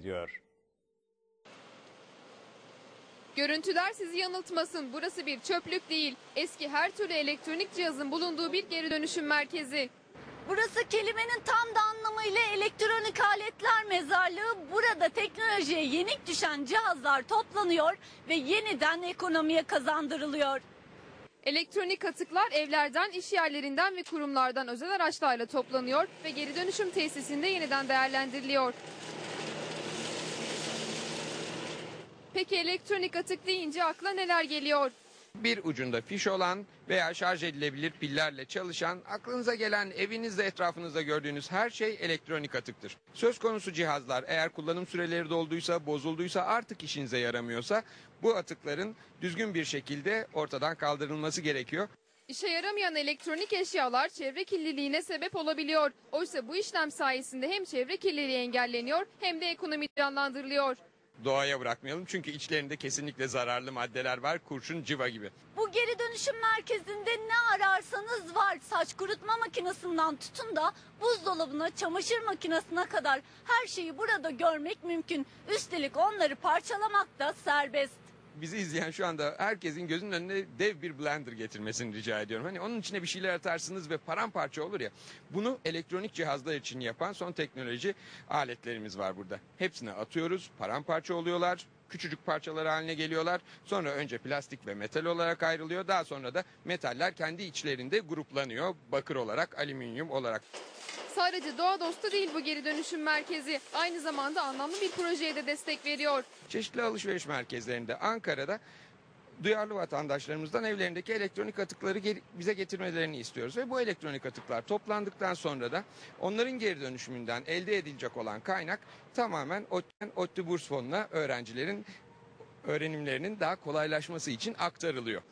ediyor. Görüntüler sizi yanıltmasın. Burası bir çöplük değil. Eski her türlü elektronik cihazın bulunduğu bir geri dönüşüm merkezi. Burası kelimenin tam da anlamıyla elektronik aletler mezarlığı. Burada teknolojiye yenik düşen cihazlar toplanıyor ve yeniden ekonomiye kazandırılıyor. Elektronik atıklar evlerden, iş yerlerinden ve kurumlardan özel araçlarla toplanıyor ve geri dönüşüm tesisinde yeniden değerlendiriliyor. Peki elektronik atık deyince akla neler geliyor? Bir ucunda fiş olan veya şarj edilebilir pillerle çalışan, aklınıza gelen evinizde etrafınızda gördüğünüz her şey elektronik atıktır. Söz konusu cihazlar eğer kullanım süreleri dolduysa, bozulduysa, artık işinize yaramıyorsa bu atıkların düzgün bir şekilde ortadan kaldırılması gerekiyor. İşe yaramayan elektronik eşyalar çevre kirliliğine sebep olabiliyor. Oysa bu işlem sayesinde hem çevre kirliliği engelleniyor hem de ekonomi canlandırılıyor. Doğaya bırakmayalım çünkü içlerinde kesinlikle zararlı maddeler var, kurşun, civa gibi. Bu geri dönüşüm merkezinde ne ararsanız var. Saç kurutma makinesinden tutun da buzdolabına, çamaşır makinesine kadar her şeyi burada görmek mümkün. Üstelik onları parçalamak da serbest. Bizi izleyen şu anda herkesin gözünün önüne dev bir blender getirmesini rica ediyorum. Hani onun içine bir şeyler atarsınız ve paramparça olur ya. Bunu elektronik cihazlar için yapan son teknoloji aletlerimiz var burada. Hepsine atıyoruz, paramparça oluyorlar. Küçücük parçalar haline geliyorlar. Sonra önce plastik ve metal olarak ayrılıyor. Daha sonra da metaller kendi içlerinde gruplanıyor. Bakır olarak, alüminyum olarak. Sadece doğa dostu değil bu geri dönüşüm merkezi. Aynı zamanda anlamlı bir projeye de destek veriyor. çeşitli alışveriş merkezlerinde Ankara'da duyarlı vatandaşlarımızdan evlerindeki elektronik atıkları bize getirmelerini istiyoruz. Ve bu elektronik atıklar toplandıktan sonra da onların geri dönüşümünden elde edilecek olan kaynak tamamen ODTÜ Burs Fonu'na öğrencilerin öğrenimlerinin daha kolaylaşması için aktarılıyor.